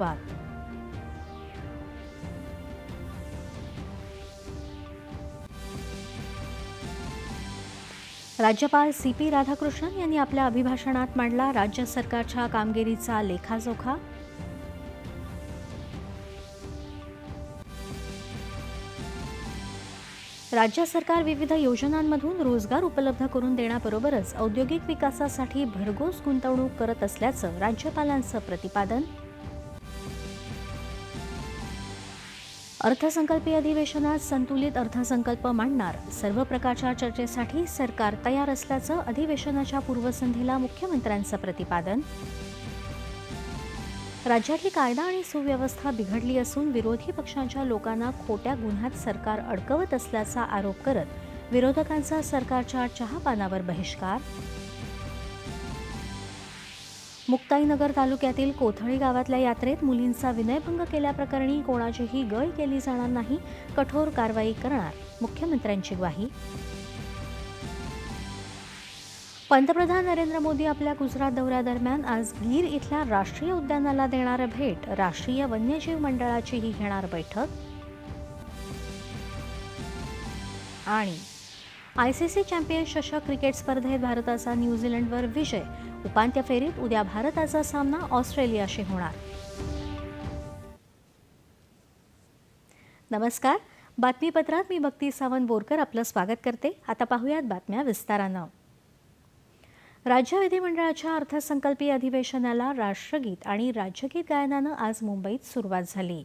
धन्यवाद राज्यपाल C P Radhakrishnan यांनी आपल्या अभिभाषणात मांडला राज्य सरकारच्या कामगिरीचा लेखाजोखा. राज्य सरकार विविध योजनांमधून रोजगार उपलब्ध करून देण्याबरोबरच औद्योगिक विकासासाठी भरघोस गुंतवणूक करत असल्याचं राज्यपालांचं प्रतिपादन. अर्थसंकल्पीय अधिवेशनात संतुलित अर्थसंकल्प मांडणार. सर्व प्रकारच्या चर्चेसाठी सरकार तयार असल्याचं अधिवेशनाच्या पूर्वसंध्येला मुख्यमंत्र्यांचं प्रतिपादन. राज्यातली कायदा आणि सुव्यवस्था बिघडली असून विरोधी पक्षांच्या लोकांना खोट्या गुन्ह्यात सरकार अडकवत असल्याचा आरोप करत विरोधकांचा सरकारच्या चहापानावर बहिष्कार. मुक्ताईनगर तालुक्यातील कोथळी गावातल्या यात्रेत मुलींचा विनयभंग केल्याप्रकरणी कोणाचीही गय केली जाणार नाही कठोर कारवाई करणार मुख्यमंत्र्यांची ग्वाही. पंतप्रधान नरेंद्र मोदी आपल्या गुजरात दौऱ्यादरम्यान आज गीर इथल्या राष्ट्रीय उद्यानाला देणार भेट राष्ट्रीय वन्यजीव मंडळाचीही घेणार बैठक. आणि आयसीसी चॅम्पियन्स चषक क्रिकेट स्पर्धेत भारताचा न्यूझीलंडवर विजय उपांत्य फेरीत उद्या भारताचा सामना ऑस्ट्रेलियाशी होणार. नमस्कार. बातमीपत्रात मी भक्ती सावंत बोरकर आपलं स्वागत करते. आता पाहूयात बातम्या विस्तारानं. राज्य विधिमंडळाच्या अर्थसंकल्पीय अधिवेशनाला राष्ट्रगीत आणि राज्यगीत गायनानं आज मुंबईत सुरुवात झाली.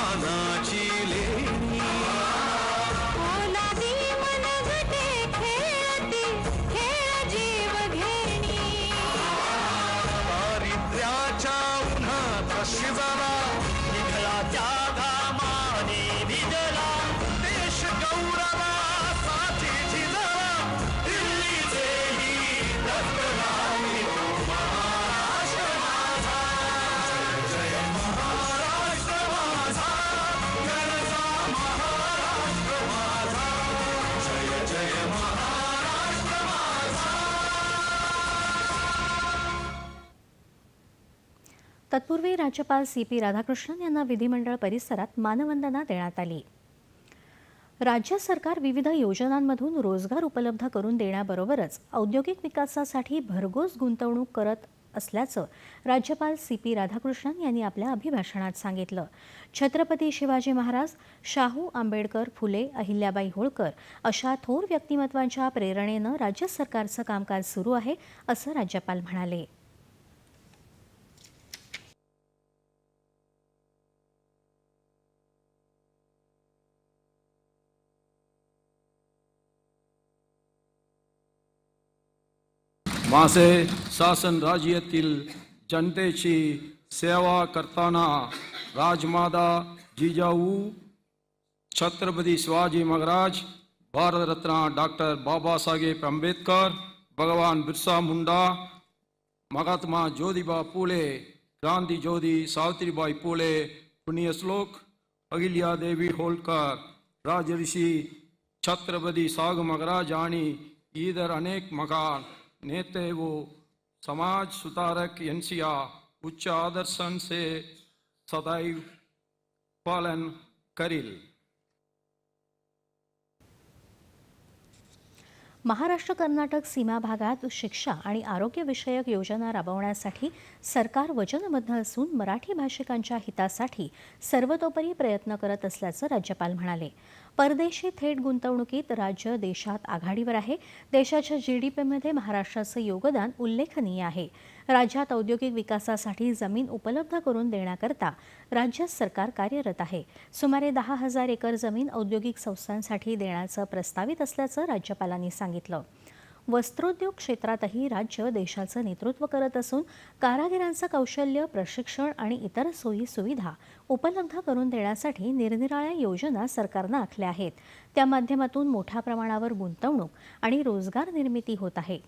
মানা तत्पूर्वी राज्यपाल सी पी राधाकृष्णन यांना विधिमंडळ परिसरात मानवंदना देण्यात आली. राज्य सरकार विविध योजनांमधून रोजगार उपलब्ध करून देण्याबरोबरच औद्योगिक विकासासाठी भरघोस गुंतवणूक करत असल्याचं राज्यपाल सी पी राधाकृष्णन यांनी आपल्या अभिभाषणात सांगितलं. छत्रपती शिवाजी महाराज शाहू आंबेडकर फुले अहिल्याबाई होळकर अशा थोर व्यक्तिमत्वांच्या प्रेरणेनं राज्य सरकारचं कामकाज सुरू आहे असं राज्यपाल म्हणाले. माझे शासन राज्यातील जनतेची सेवा करताना राजमाता जिजाऊ छत्रपती शिवाजी महाराज भारतरत्न डॉक्टर बाबासाहेब आंबेडकर भगवान बिरसा मुंडा महात्मा ज्योतिबा फुले क्रांती ज्योती सावित्रीबाई फुले पुण्यश्लोक अहिल्यादेवी होळकर राजऋषी छत्रपती साग महाराज आणि इतर अनेक महान नेते वो समाज सुधारक यांच्या उच्च आदर्शांचे सदैव पालन करील महाराष्ट्र कर्नाटक सीमा भागात शिक्षा आणि आरोग्यविषयक योजना राबवण्यासाठी सरकार वचनबद्ध असून मराठी भाषिकांच्या हितासाठी सर्वतोपरी प्रयत्न करत असल्याचं राज्यपाल म्हणाले. परदेशी थेट गुंतवणुकीत राज्य देशात आघाडीवर आहे. देशाच्या जी डी पीमध्ये महाराष्ट्राचं योगदान उल्लेखनीय आहे. राज्यात औद्योगिक विकासासाठी जमीन उपलब्ध करून देण्याकरता राज्य सरकार कार्यरत आहे. सुमारे दहा हजार एकर जमीन औद्योगिक संस्थांसाठी देण्याचं प्रस्तावित असल्याचं राज्यपालांनी सांगितलं. वस्त्रोद्योग क्षेत्रातही राज्य देशाचं नेतृत्व करत असून कारागिरांचं कौशल्य प्रशिक्षण आणि इतर सोयी सुविधा उपलब्ध करून देण्यासाठी निरनिराळ्या योजना सरकारनं आखल्या आहेत. त्या माध्यमातून मोठ्या प्रमाणावर गुंतवणूक आणि रोजगार निर्मिती होत आहे.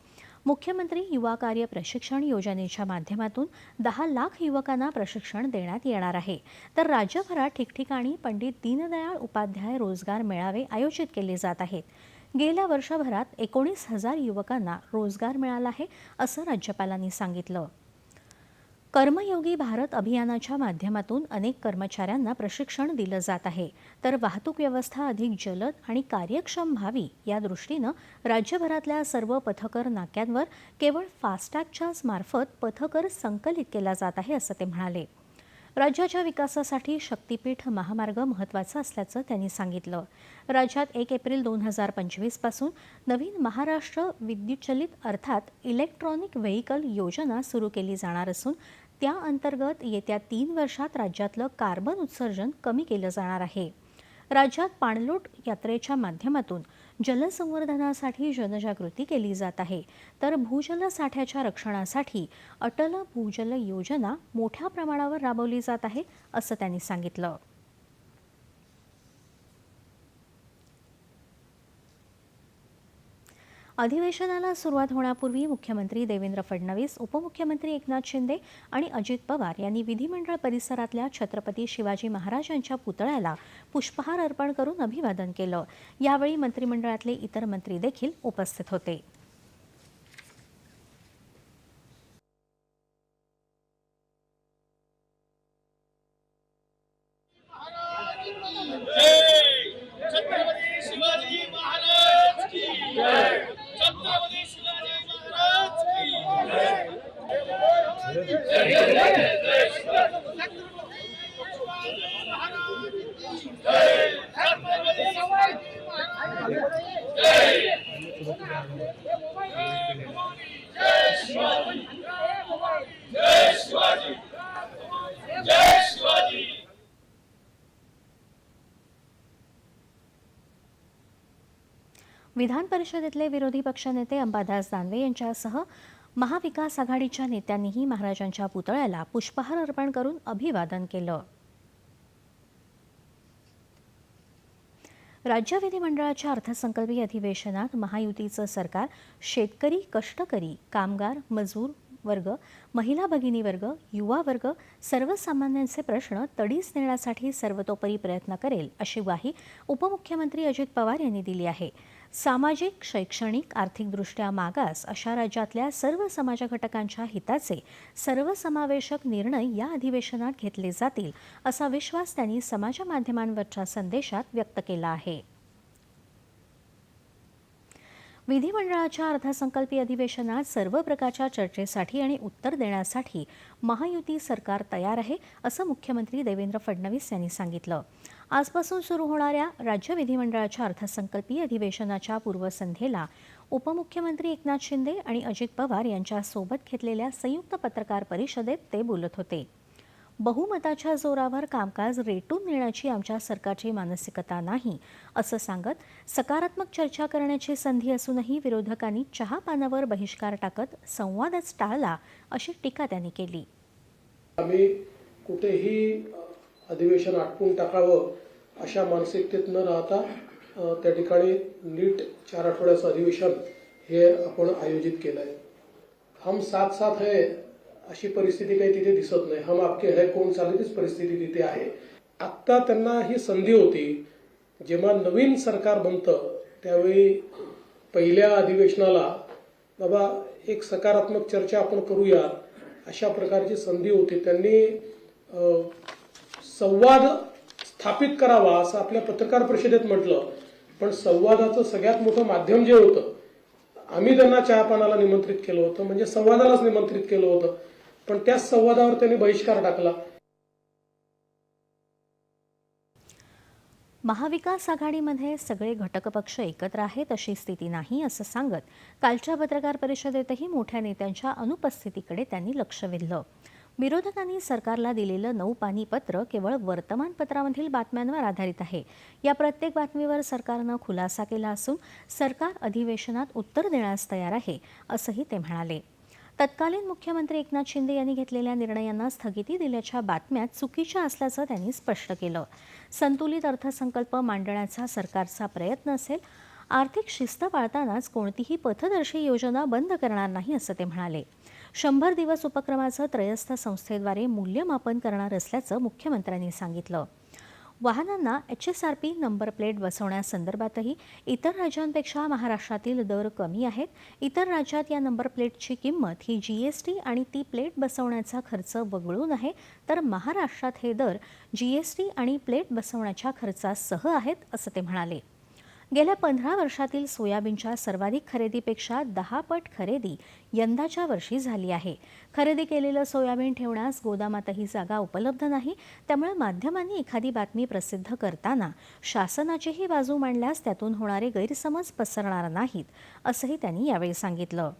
मुख्यमंत्री युवा कार्य प्रशिक्षण योजनेच्या माध्यमातून दहा लाख युवकांना प्रशिक्षण देण्यात येणार आहे. तर राज्यभरात ठिकठिकाणी पंडित दीनदयाळ उपाध्याय रोजगार मेळावे आयोजित केले जात आहेत. गेल्या वर्षभरात एकोणीस हजार युवकांना रोजगार मिळाला आहे असं राज्यपालांनी सांगितलं. कर्मयोगी भारत अभियानाच्या माध्यमातून अनेक कर्मचाऱ्यांना प्रशिक्षण दिलं जात आहे. तर वाहतूक व्यवस्था अधिक जलद आणि कार्यक्षम व्हावी या दृष्टीनं राज्यभरातल्या सर्व पथकर नाक्यांवर केवळ फास्टॅगच्याच मार्फत पथकर संकलित केला जात आहे असं ते म्हणाले. राज्याच्या विकासासाठी शक्तीपीठ महामार्ग महत्त्वाचा असल्याचं त्यांनी सांगितलं. राज्यात एक एप्रिल दोन हजार पंचवीसपासून नवीन महाराष्ट्र विद्युतचलित अर्थात इलेक्ट्रॉनिक व्हेकल योजना सुरू केली जाणार असून त्या अंतर्गत येत्या तीन वर्षात राज्यातलं कार्बन उत्सर्जन कमी केलं जाणार आहे. राज्यात पाणलोट यात्रेच्या माध्यमातून जलसंवर्धनासाठी जनजागृती केली जात आहे. तर भूजल साठ्याच्या रक्षणासाठी अटल भूजल योजना मोठ्या प्रमाणावर राबवली जात आहे असं त्यांनी सांगितलं. अधिवेशनाला सुरुवात होण्यापूर्वी मुख्यमंत्री देवेंद्र फडणवीस उपमुख्यमंत्री एकनाथ शिंदे आणि अजित पवार यांनी विधिमंडळ परिसरातल्या छत्रपती शिवाजी महाराजांच्या पुतळ्याला पुष्पहार अर्पण करून अभिवादन केलं. यावेळी मंत्रिमंडळातले इतर मंत्री देखील उपस्थित होते छत्रपती शिवाजी महाराज की जय छत्रपती शिवाजी महाराज की छत्रपती शिवाजी महाराज जय शिवाजी जय शिवाजी जय शिवाजी विधान परिषदेतले विरोधी पक्षनेते अंबादास दानवे यांच्यासह महाविकास आघाडीच्या नेत्यांनीही महाराजांच्या पुतळ्याला पुष्पहार अर्पण करून अभिवादन केलं. राज्य विधिमंडळाच्या अर्थसंकल्पीय अधिवेशनात महायुतीचं सरकार शेतकरी कष्टकरी कामगार मजूर वर्ग महिला भगिनी वर्ग युवा वर्ग सर्वसामान्यांचे प्रश्न तडीस नेण्यासाठी सर्वतोपरी प्रयत्न करेल अशी ग्वाही उपमुख्यमंत्री अजित पवार यांनी दिली आहे. सामाजिक शैक्षणिक आर्थिकदृष्ट्या मागास अशा राज्यातल्या सर्व समाज घटकांच्या हिताचे सर्वसमावेशक निर्णय या अधिवेशनात घेतले जातील असा विश्वास त्यांनी समाजमाध्यमांवरच्या संदेशात व्यक्त केला आहे. विधिमंडळाच्या अर्थसंकल्पीय अधिवेशनात सर्व प्रकारच्या चर्चेसाठी आणि उत्तर देण्यासाठी महायुती सरकार तयार आहे असं मुख्यमंत्री देवेंद्र फडणवीस यांनी सांगितलं. आजपासून सुरू होणाऱ्या राज्य विधिमंडळाच्या अर्थसंकल्पीय अधिवेशनाच्या पूर्वसंध्येला उपमुख्यमंत्री एकनाथ शिंदे आणि अजित पवार यांच्यासोबत घेतलेल्या संयुक्त पत्रकार परिषदेत ते बोलत होते. बहुमताच्या जोरावर कामकाज रेटून नेण्याची आमच्या सरकारची मानसिकता नाही असं सांगत सकारात्मक चर्चा करण्याची संधी असूनही विरोधकांनी चहा पानावर बहिष्कार टाकत संवादच टाळला अशी टीका त्यांनी केली. आम्ही कुठेही अधिवेशन आटपून टाकावं अशा मानसिकतेत न राहता त्या ठिकाणी नीट चार आठवड्याचं अधिवेशन हे आपण आयोजित केलं आहे हम साथ साथ है अशी परिस्थिती काही तिथे दिसत नाही. हम आपके है कोण चाललीच परिस्थिती तिथे आहे. आत्ता त्यांना ही संधी होती जेव्हा नवीन सरकार बनतं त्यावेळी पहिल्या अधिवेशनाला बाबा एक सकारात्मक चर्चा आपण करूया अशा प्रकारची संधी होती. त्यांनी संवाद स्थापित करावा असं आपल्या पत्रकार परिषदेत म्हटलं. पण संवादाचं सगळ्यात मोठं माध्यम जे होतं आम्ही त्यांना चहापानाला निमंत्रित केलं होतं म्हणजे संवादालाच निमंत्रित केलं होतं. पण त्याच संवादावर त्यांनी बहिष्कार टाकला. महाविकास आघाडीमध्ये सगळे घटक पक्ष एकत्र आहेत अशी स्थिती नाही असं सांगत कालच्या पत्रकार परिषदेतही मोठ्या नेत्यांच्या अनुपस्थितीकडे त्यांनी लक्ष वेधलं. विरोधकांनी सरकारला दिलेलं नऊ पानी पत्र केवळ वर्तमानपत्रामधील बातम्यांवर आधारित आहे. या प्रत्येक बातमीवर सरकारनं खुलासा केला असून सरकार अधिवेशनात उत्तर देण्यास तयार आहे असंही ते म्हणाले. तत्कालीन मुख्यमंत्री एकनाथ शिंदे यांनी घेतलेल्या निर्णयांना स्थगिती दिल्याच्या बातम्या चुकीच्या असल्याचं त्यांनी स्पष्ट केलं. संतुलित अर्थसंकल्प मांडण्याचा सरकारचा प्रयत्न असेल आर्थिक शिस्त पाळतानाच कोणतीही पथदर्शी योजना बंद करणार नाही असं ते म्हणाले. शंभर दिवस उपक्रमाचं त्रयस्थ संस्थेद्वारे मूल्यमापन करणार असल्याचं मुख्यमंत्र्यांनी सांगितलं. वाहनांना H S R P number plate बसवण्यासंदर्भातही इतर राज्यांपेक्षा महाराष्ट्रातील दर कमी आहेत. इतर राज्यात या नंबर प्लेटची किंमत ही जी एस टी आणि ती प्लेट बसवण्याचा खर्च वगळून आहे. तर महाराष्ट्रात हे दर जी एस टी आणि प्लेट बसवण्याच्या खर्चासह आहेत असं ते म्हणाले. गेल्या पंधरा वर्षातील सोयाबीनच्या सर्वाधिक खरेदीपेक्षा दहा पट खरेदी यंदाच्या वर्षी झाली आहे. खरेदी केलेलं सोयाबीन ठेवण्यास गोदामातही जागा उपलब्ध नाही. त्यामुळे माध्यमांनी एखादी बातमी प्रसिद्ध करताना शासनाचीही बाजू मांडल्यास त्यातून होणारे गैरसमज पसरणार नाहीत असंही त्यांनी यावेळी सांगितलं.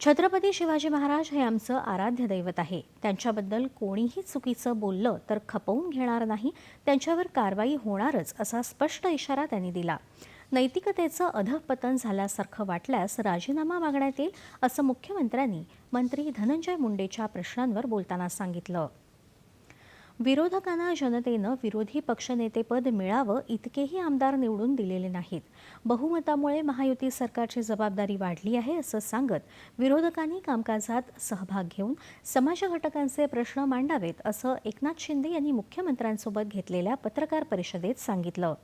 छत्रपती शिवाजी महाराज हे आमचं आराध्य दैवत आहे. त्यांच्याबद्दल कोणीही चुकीचं बोललं तर खपवून घेणार नाही. त्यांच्यावर कारवाई होणारच असा स्पष्ट इशारा त्यांनी दिला. नैतिकतेचं अधःपतन झाल्यासारखं वाटल्यास राजीनामा मागण्यात येईल असं मुख्यमंत्र्यांनी मंत्री धनंजय मुंडेच्या प्रश्नांवर बोलताना सांगितलं. विरोधकांना जनतेनं विरोधी पक्षनेतेपद मिळावं इतकेही आमदार निवडून दिलेले नाहीत. बहुमतामुळे महायुती सरकारची जबाबदारी वाढली आहे असं सांगत विरोधकांनी कामकाजात सहभाग घेऊन समाज घटकांचे प्रश्न मांडावेत असं एकनाथ शिंदे यांनी मुख्यमंत्र्यांसोबत घेतलेल्या पत्रकार परिषदेत सांगितलं.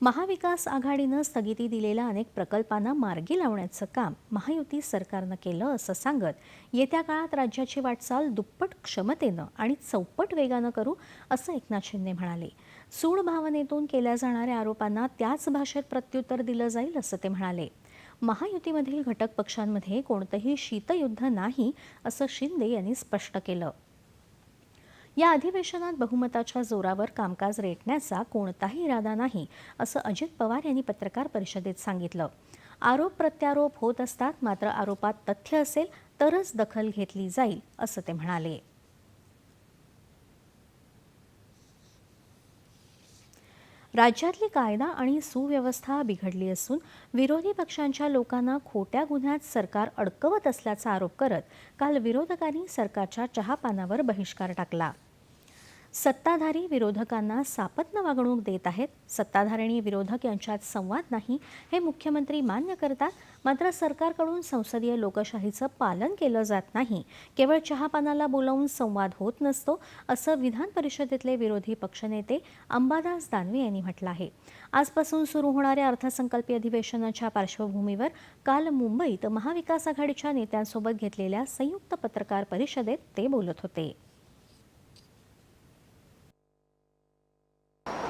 महाविकास आघाडीनं स्थगिती दिलेल्या अनेक प्रकल्पांना मार्गी लावण्याचं काम महायुती सरकारनं केलं असं सांगत येत्या काळात राज्याची वाटचाल दुप्पट क्षमतेनं आणि चौपट वेगानं करू असं एकनाथ शिंदे म्हणाले. सूड भावनेतून केल्या जाणाऱ्या आरोपांना त्याच भाषेत प्रत्युत्तर दिलं जाईल असं ते म्हणाले. महायुतीमधील घटक पक्षांमध्ये कोणतंही शीतयुद्ध नाही असं शिंदे यांनी स्पष्ट केलं. या अधिवेशनात बहुमताच्या जोरावर कामकाज रेटण्याचा कोणताही इरादा नाही असं अजित पवार यांनी पत्रकार परिषदेत सांगितलं. आरोप प्रत्यारोप होत असतात मात्र आरोपात तथ्य असेल तरच दखल घेतली जाईल असं ते म्हणाले. राज्यातली कायदा आणि सुव्यवस्था बिघडली असून विरोधी पक्षांच्या लोकांना खोट्या गुन्ह्यात सरकार अडकवत असल्याचा आरोप करत काल विरोधकांनी सरकारच्या चहापानावर बहिष्कार टाकला. सत्ताधारी विरोधकांना सापत्न वागणूक देत आहेत. सत्ताधारिणी विरोधक यांच्यात संवाद नाही हे मुख्यमंत्री मान्य करतात. मात्र सरकारकडून संसदीय लोकशाहीचं पालन केलं जात नाही. केवळ चहापानाला बोलावून संवाद होत नसतो असं विधान परिषदेतले विरोधी पक्षनेते अंबादास दानवे यांनी म्हटलं आहे. आजपासून सुरू होणाऱ्या अर्थसंकल्पीय अधिवेशनाच्या पार्श्वभूमीवर काल मुंबईत महाविकास आघाडीच्या नेत्यांसोबत घेतलेल्या संयुक्त पत्रकार परिषदेत ते बोलत होते.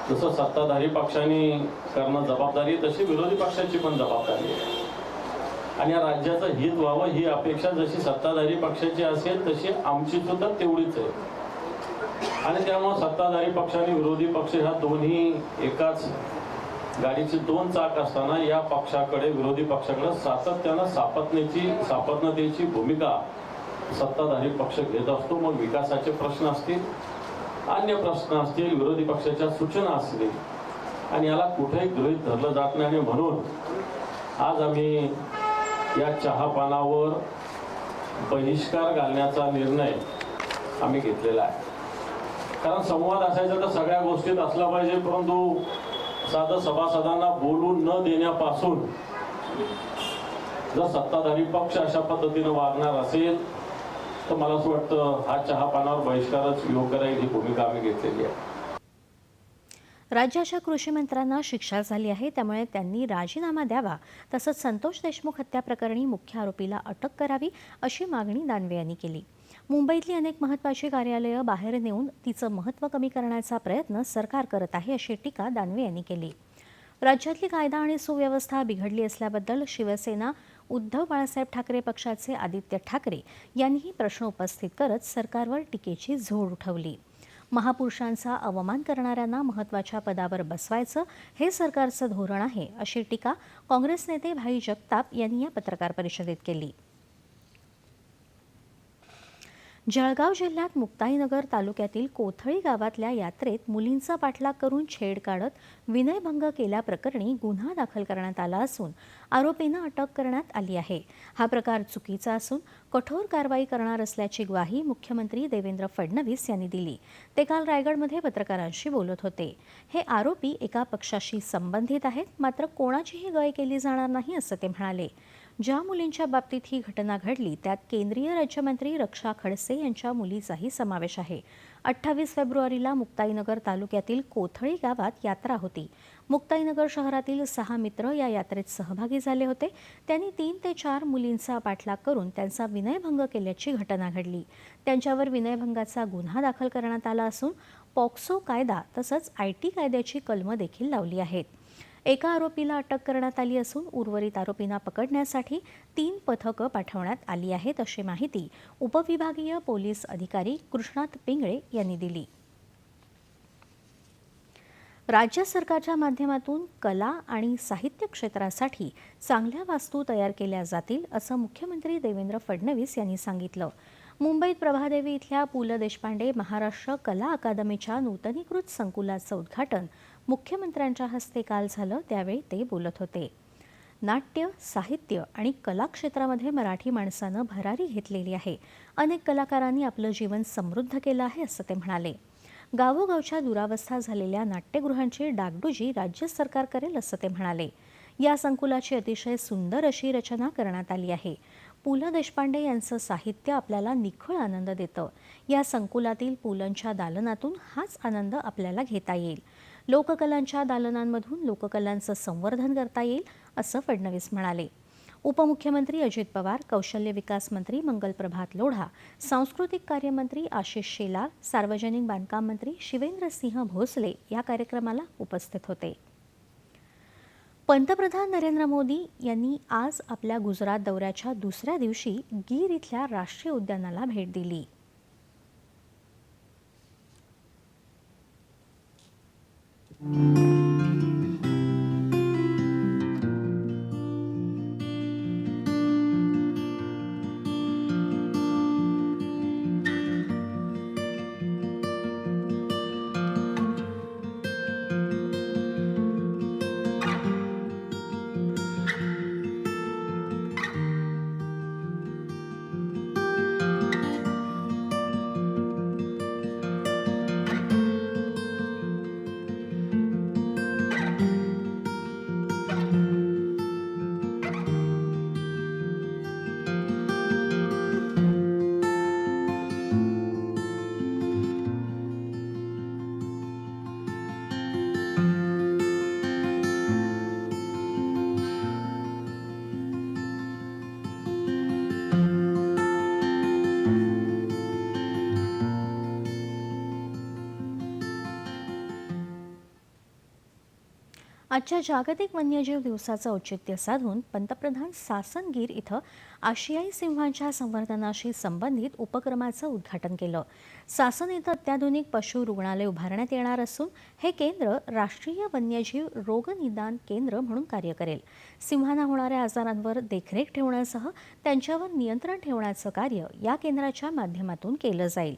जसं सत्ताधारी पक्षाने करणं जबाबदारी तशी विरोधी पक्षाची पण जबाबदारी आहे. आणि या राज्याचं हित व्हावं ही अपेक्षा जशी सत्ताधारी पक्षाची असेल तशी आमची सुद्धा तेवढीच आहे. आणि त्यामुळे सत्ताधारी पक्ष आणि विरोधी पक्ष ह्या दोन्ही एकाच गाडीची दोन चाक असताना या पक्षाकडे विरोधी पक्षाकडे सातत्यानं सापत्नेची सापत्नतेची भूमिका सत्ताधारी पक्ष घेत असतो. मग विकासाचे प्रश्न असतील अन्य प्रश्न असतील विरोधी पक्षाच्या सूचना असतील आणि याला कुठेही गृहीत धरलं जात नाही आणि म्हणून आज आम्ही या चहापानावर बहिष्कार घालण्याचा निर्णय आम्ही घेतलेला आहे. कारण संवाद असायचा तर सगळ्या गोष्टीत असला पाहिजे परंतु साधं सभासदांना बोलून न देण्यापासून जर सत्ताधारी पक्ष अशा पद्धतीनं वागणार असेल तर मला असं वाटतं हा चहा पानावर बहिष्कारच योग करायची ही भूमिका आम्ही घेतलेली आहे. राज्याच्या कृषी मंत्र्यांना शिक्षा झाली आहे त्यामुळे त्यांनी राजीनामा द्यावा. तसंच संतोष देशमुख हत्याप्रकरणी मुख्य आरोपीला अटक करावी अशी मागणी दानवे यांनी केली. मुंबईतली अनेक महत्त्वाची कार्यालयं बाहेर नेऊन तिचं महत्त्व कमी करण्याचा प्रयत्न सरकार करत आहे अशी टीका दानवे यांनी केली. राज्यातली कायदा आणि सुव्यवस्था बिघडली असल्याबद्दल शिवसेना उद्धव बाळासाहेब ठाकरे पक्षाचे आदित्य ठाकरे यांनीही प्रश्न उपस्थित करत सरकारवर टीकेची झोड उठवली. महापुरुषांचा अवमान करणाऱ्यांना महत्त्वाच्या पदावर बसवायचं हे सरकारचं धोरण आहे अशी टीका काँग्रेस नेते भाई जगताप यांनी या पत्रकार परिषदेत केली. जळगाव जिल्ह्यात मुक्ताईनगर तालुक्यातील कोथळी गावातल्या यात्रेत मुलींचा पाठलाग करून छेड काढत विनयभंग केल्याप्रकरणी गुन्हा दाखल करण्यात आला असून आरोपींना अटक करण्यात आली आहे. हा प्रकार चुकीचा असून कठोर कारवाई करणार असल्याची ग्वाही मुख्यमंत्री देवेंद्र फडणवीस यांनी दिली. ते काल रायगडमध्ये पत्रकारांशी बोलत होते. हे आरोपी एका पक्षाशी संबंधित आहेत मात्र कोणाचीही गय केली जाणार नाही असं ते म्हणाले. ज्या मुलींच्या बाबतीत ही घटना घडली त्यात केंद्रीय राज्यमंत्री रक्षा खडसे यांच्या मुलीचाही समावेश आहे. अठ्ठावीस फेब्रुवारीला मुक्ताईनगर तालुक्यातील कोथळी गावात यात्रा होती. मुक्ताईनगर शहरातील सहा मित्र या यात्रेत सहभागी झाले होते. त्यांनी तीन ते चार मुलींचा पाठलाग करून त्यांचा विनयभंग केल्याची घटना घडली. त्यांच्यावर विनयभंगाचा गुन्हा दाखल करण्यात आला असून पॉक्सो कायदा तसंच आय टी कायद्याची कलमं देखील लावली आहेत. एका आरोपीला अटक करण्यात आली असून उर्वरित आरोपींना पकडण्यासाठी तीन पथकं पाठवण्यात आली आहेत अशी माहिती उपविभागीय पोलीस अधिकारी कृष्णात पिंगळे यांनी दिली. राज्य सरकारच्या माध्यमातून कला आणि साहित्य क्षेत्रासाठी चांगल्या वास्तू तयार केल्या जातील असं मुख्यमंत्री देवेंद्र फडणवीस यांनी सांगितलं. मुंबईत प्रभादेवी इथल्या पु ल देशपांडे महाराष्ट्र कला अकादमीच्या नूतनीकृत संकुलाचं उद्घाटन मुख्यमंत्र्यांच्या हस्ते काल झालं त्यावेळी ते बोलत होते. नाट्य साहित्य आणि कला क्षेत्रामध्ये मराठी माणसानं भरारी घेतलेली आहे. अनेक कलाकारांनी आपलं जीवन समृद्ध केलं आहे असं ते म्हणाले. गावोगावच्या दुरावस्था झालेल्या नाट्यगृहांची डागडुजी राज्य सरकार करेल असं ते म्हणाले. या संकुलाची अतिशय सुंदर अशी रचना करण्यात आली आहे. पु ल देशपांडे यांचं साहित्य आपल्याला निखळ आनंद देतं. या संकुलातील पुलंच्या दालनातून हाच आनंद आपल्याला घेता येईल. लोककलांच्या दालनांमधून लोककलांचं संवर्धन करता येईल असं फडणवीस म्हणाले. उपमुख्यमंत्री अजित पवार कौशल्य विकास मंत्री मंगल प्रभात लोढा सांस्कृतिक कार्यमंत्री आशिष शेलार सार्वजनिक बांधकाम मंत्री शिवेंद्रसिंह भोसले या कार्यक्रमाला उपस्थित होते. पंतप्रधान नरेंद्र मोदी यांनी आज आपल्या गुजरात दौऱ्याच्या दुसऱ्या दिवशी गीर इथल्या राष्ट्रीय उद्यानाला भेट दिली. Música आजच्या जागतिक वन्यजीव दिवसाचं औचित्य साधून पंतप्रधान सासनगीर इथं आशियाई सिंहांच्या संवर्धनाशी संबंधित उपक्रमाचं उद्घाटन केलं. सासन इथं अत्याधुनिक पशु रुग्णालय उभारण्यात येणार असून हे केंद्र राष्ट्रीय वन्यजीव रोगनिदान केंद्र म्हणून कार्य करेल. सिंहांना होणाऱ्या आजारांवर देखरेख ठेवण्यासह त्यांच्यावर नियंत्रण ठेवण्याचं कार्य या केंद्राच्या माध्यमातून केलं जाईल.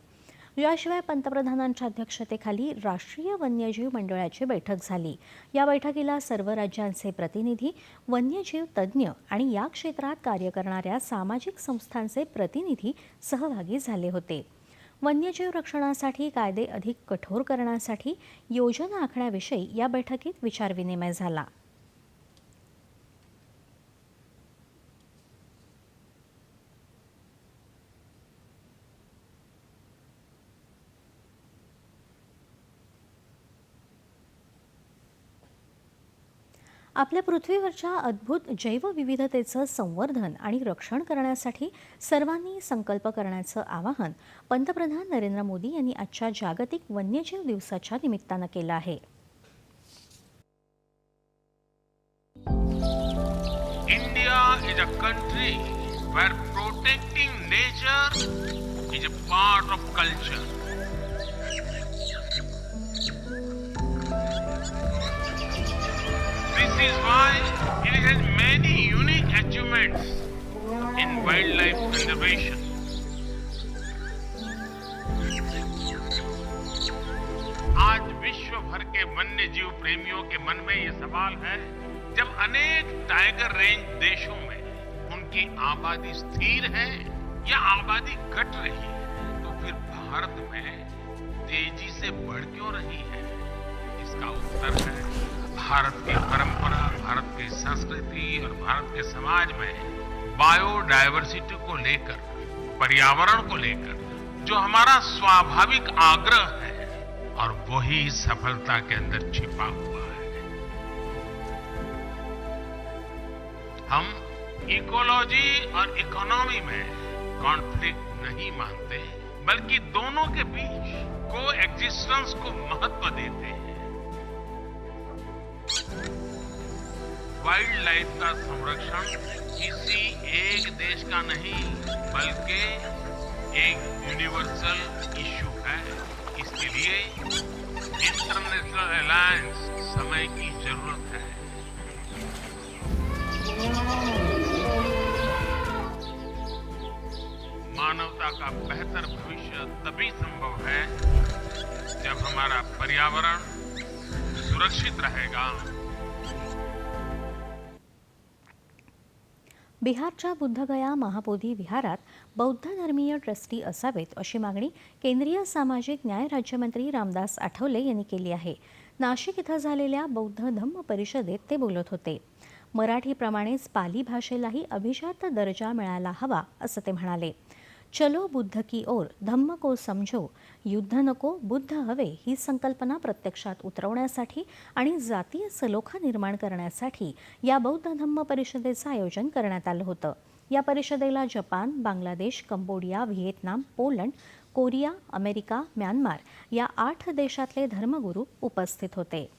याशिवाय पंतप्रधानांच्या अध्यक्षतेखाली राष्ट्रीय वन्यजीव मंडळाची बैठक झाली. या बैठकीला सर्व राज्यांचे प्रतिनिधी वन्यजीव तज्ज्ञ आणि या क्षेत्रात कार्य करणाऱ्या सामाजिक संस्थांचे प्रतिनिधी सहभागी झाले होते. वन्यजीव रक्षणासाठी कायदे अधिक कठोर करण्यासाठी योजना आखण्याविषयी या बैठकीत विचारविनिमय झाला. आपल्या पृथ्वीवरच्या अद्भुत जैवविविधतेचं संवर्धन आणि रक्षण करण्यासाठी सर्वांनी संकल्प करण्याचं आवाहन पंतप्रधान नरेंद्र मोदी यांनी आजच्या जागतिक वन्यजीव दिवसाच्या निमित्तानं केलं आहे. India is a country where protecting nature is a part of culture This is it has many unique achievements in wildlife conservation. आज विश्व भर के वन्य जीव प्रेमियों के मन में ये सवाल है, जब अनेक टाइगर रेंज देशों में उनकी आबादी स्थिर है या आबादी घट रही है तो फिर भारत में तेज़ी से बढ़ क्यों रही है इसका उत्तर है भारत की परंपरा, भारत की संस्कृति और भारत के समाज में बायोडायवर्सिटी को लेकर, पर्यावरण को लेकर जो हमारा स्वाभाविक आग्रह है और वही सफलता के अंदर छिपा हुआ है। हम इकोलॉजी और इकोनॉमी में कॉन्फ्लिक्ट नहीं मानते, बल्कि दोनों के बीच को एग्जिस्टेंस को महत्व देते हैं। वाइल्ड लाइफ का संरक्षण किसी एक देश का नहीं, बल्कि एक यूनिवर्सल इश्यू है। इसके लिए इंटरनेशनल अलायंस समय की ज़रूरत है। मानवता का बेहतर भविष्य तभी संभव है जब हमारा पर्यावरण सुरक्षित रहेगा। बिहारच्या बुद्धगया महाबोधी विहारात बौद्ध धर्मीय ट्रस्टी असावेत अशी मागणी केंद्रीय सामाजिक न्याय राज्यमंत्री रामदास आठवले यांनी केली आहे. नाशिक इथं झालेल्या बौद्ध धम्म परिषदेत ते बोलत होते. मराठीप्रमाणेच पाली भाषेलाही अभिजात दर्जा मिळायला हवा असं ते म्हणाले. चलो बुद्ध की ओर धम्म को समझो युद्ध नको बुद्ध हवे ही संकल्पना प्रत्यक्षात उतरवण्यासाठी आणि जातीय सलोखा निर्माण करण्यासाठी या बौद्ध धम्म परिषदेचं आयोजन करण्यात आलं होतं. या परिषदेला Japan Bangladesh Cambodia Vietnam Poland Korea America Myanmar या आठ देशातले धर्मगुरू उपस्थित होते.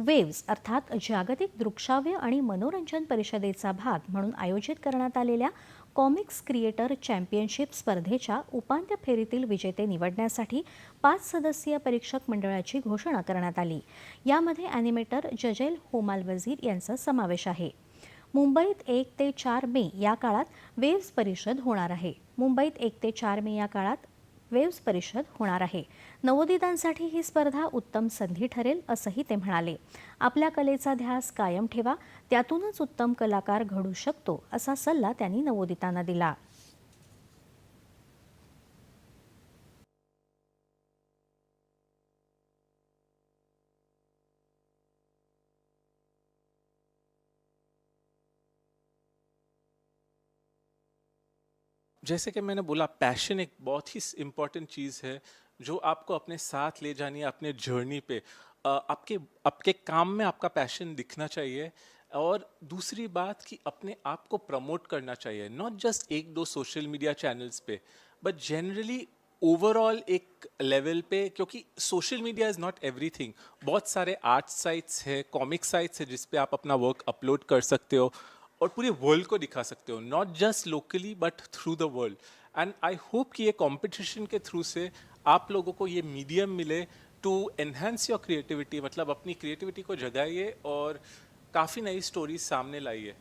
वेव्स अर्थात जागतिक दृकश्राव्य आणि मनोरंजन परिषदेचा भाग म्हणून आयोजित करण्यात आलेल्या कॉमिक्स क्रिएटर चॅम्पियनशिप स्पर्धेच्या उपांत्य फेरीतील विजेते निवडण्यासाठी पाच सदस्यीय परीक्षक मंडळाची घोषणा करण्यात आली. यामध्ये ॲनिमेटर जजेल होमाल वझीर यांचा समावेश आहे. मुंबईत एक ते चार मे या काळात वेव्स परिषद होणार आहे. मुंबईत एक ते चार मे या काळात वेव्स परिषद होणार आहे. नवोदितांसाठी ही स्पर्धा उत्तम संधी ठरेल असंही ते म्हणाले. आपल्या कलेचा ध्यास कायम ठेवा त्यातूनच उत्तम कलाकार घडू शकतो असा सल्ला त्यांनी नवोदितांना दिला. जैसे कि मैंने बोला पैशन एक बहुत ही इंपॉर्टेंट चीज़ है जो आपको अपने साथ ले जानी है, अपने जर्नी पे। आपके आपके काम में आपका पैशन दिखना चाहिए और दूसरी बात कि अपने आप को प्रमोट करना चाहिए नॉट जस्ट एक दो सोशल मीडिया चैनल्स पे बट जनरली ओवरऑल एक लेवल पे, क्योंकि social media is not everything बहुत सारे आर्ट साइट्स है कॉमिक साइट्स है जिस पे आप अपना वर्क अपलोड कर सकते हो। और पूरे वर्ल्ड को दिखा सकते हो not just locally but through the world and I hope कि ये कॉम्पिटिशन के थ्रू से आप लोगों को ये मीडियम मिले टू एनहेंस योर क्रिएटिविटी मतलब अपनी क्रिएटिविटी को जगाइए और काफ़ी नई स्टोरी सामने लाइए।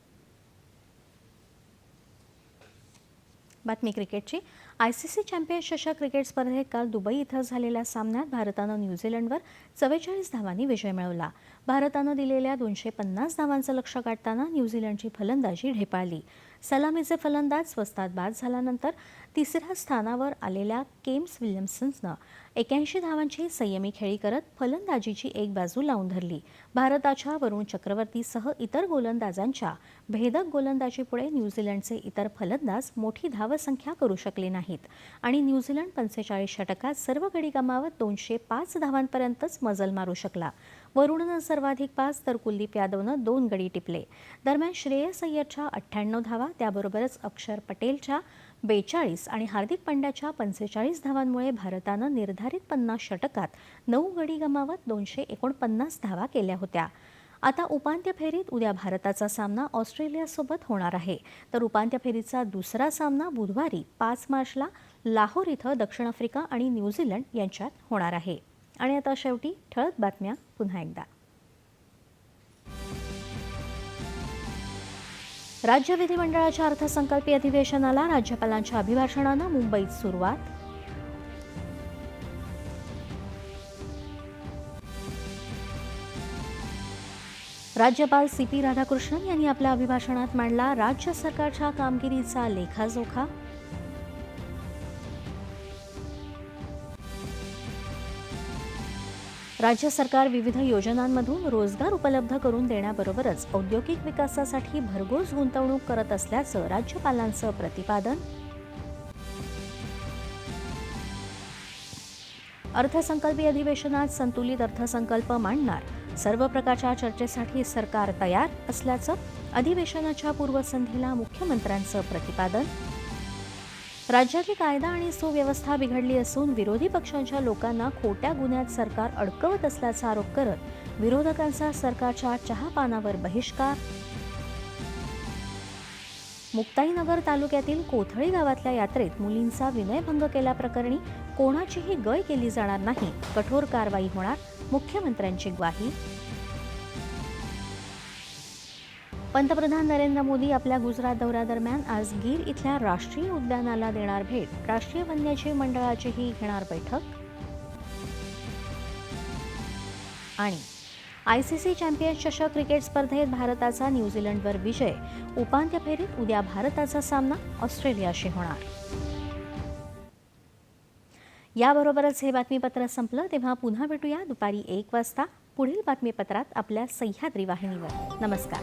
बातमी क्रिकेटची आय सी सी चॅम्पियन्स चषक क्रिकेट स्पर्धेत काल दुबई इथं झालेल्या सामन्यात भारतानं न्यूझीलंडवर चव्वेचाळीस धावांनी विजय मिळवला. भारतानं दिलेल्या दोनशे पन्नास धावांचं लक्ष गाठताना न्यूझीलंडची फलंदाजी ढेपाळली. सलामीचे फलंदाज स्वस्तात बाद झाल्यानंतर तिसऱ्या स्थानावर आलेल्या केम्स विल्यमसन्सनं एक्याऐंशी धावांची संयमी खेळी करत फलंदाजीची एक बाजू लावून धरली. भारताच्या वरुण चक्रवर्तीसह इतर गोलंदाजांच्या भेदक गोलंदाजीपुढे न्यूझीलंडचे इतर फलंदाज मोठी धावसंख्या करू शकले नाहीत आणि न्यूझीलंड पंचेचाळीस षटकात सर्व गडी गमावत दोनशे पाच धावांपर्यंतच मजल मारू शकला. वरुणनं सर्वाधिक पाच तर कुलदीप यादवनं दोन गडी टिपले. दरम्यान श्रेयस अय्यरच्या अठ्ठ्याण्णव धावा त्याबरोबरच अक्षर पटेलच्या बेचाळीस आणि हार्दिक पांड्याच्या पंचेचाळीस धावांमुळे भारतानं निर्धारित पन्नास षटकात नऊ गडी गमावत दोनशे एकोणपन्नास धावा केल्या होत्या. आता उपांत्य फेरीत उद्या भारताचा सामना ऑस्ट्रेलियासोबत होणार आहे. तर उपांत्य फेरीचा दुसरा सामना बुधवारी पाच मार्चला लाहोर इथं दक्षिण आफ्रिका आणि न्यूझीलंड यांच्यात होणार आहे. आणि आता शेवटी ठळक बातम्या पुन्हा एकदा. राज्य विधिमंडळाच्या अर्थसंकल्पीय अधिवेशनाला राज्यपालांच्या अभिभाषणानं मुंबईत सुरुवात. राज्यपाल सी पी राधाकृष्णन यांनी आपल्या अभिभाषणात मांडला राज्य सरकारच्या कामगिरीचा लेखाजोखा राज्य सरकार विविध योजनांमधून रोजगार उपलब्ध करून देण्याबरोबरच औद्योगिक विकासासाठी भरघोस गुंतवणूक करत असल्याचं राज्यपालांचं प्रतिपादन. अर्थसंकल्पीय अधिवेशनात संतुलित अर्थसंकल्प मांडणार. सर्व प्रकारच्या चर्चेसाठी सरकार तयार असल्याचं अधिवेशनाच्या पूर्वसंध्येला मुख्यमंत्र्यांचं प्रतिपादन. राज्याची कायदा आणि सुव्यवस्था बिघडली असून विरोधी पक्षांच्या लोकांना खोट्या गुन्ह्यात सरकार अडकवत असल्याचा आरोप करत विरोधकांचा सरकारच्या चहापानावर बहिष्कार. मुक्ताईनगर तालुक्यातील कोथळी गावातल्या यात्रेत मुलींचा विनयभंग केल्याप्रकरणी कोणाचीही गय केली जाणार नाही. कठोर कारवाई होणार मुख्यमंत्र्यांची ग्वाही. पंतप्रधान नरेंद्र मोदी आपल्या गुजरात दौऱ्यादरम्यान आज गीर इथल्या राष्ट्रीय उद्यानाला देणार भेट. राष्ट्रीय वन्यजीव मंडळाचीही घेणार बैठक. आणि आय सी सी चॅम्पियन्स चषक क्रिकेट स्पर्धेत भारताचा न्यूझीलंडवर विजय. उपांत्य फेरीत उद्या भारताचा सामना ऑस्ट्रेलियाशी होणार. याबरोबरच हे बातमीपत्र संपलं तेव्हा पुन्हा भेटूया दुपारी एक वाजता. पुढील बातमीपत्रात आपल्या सह्याद्री वाहिनीवर. नमस्कार.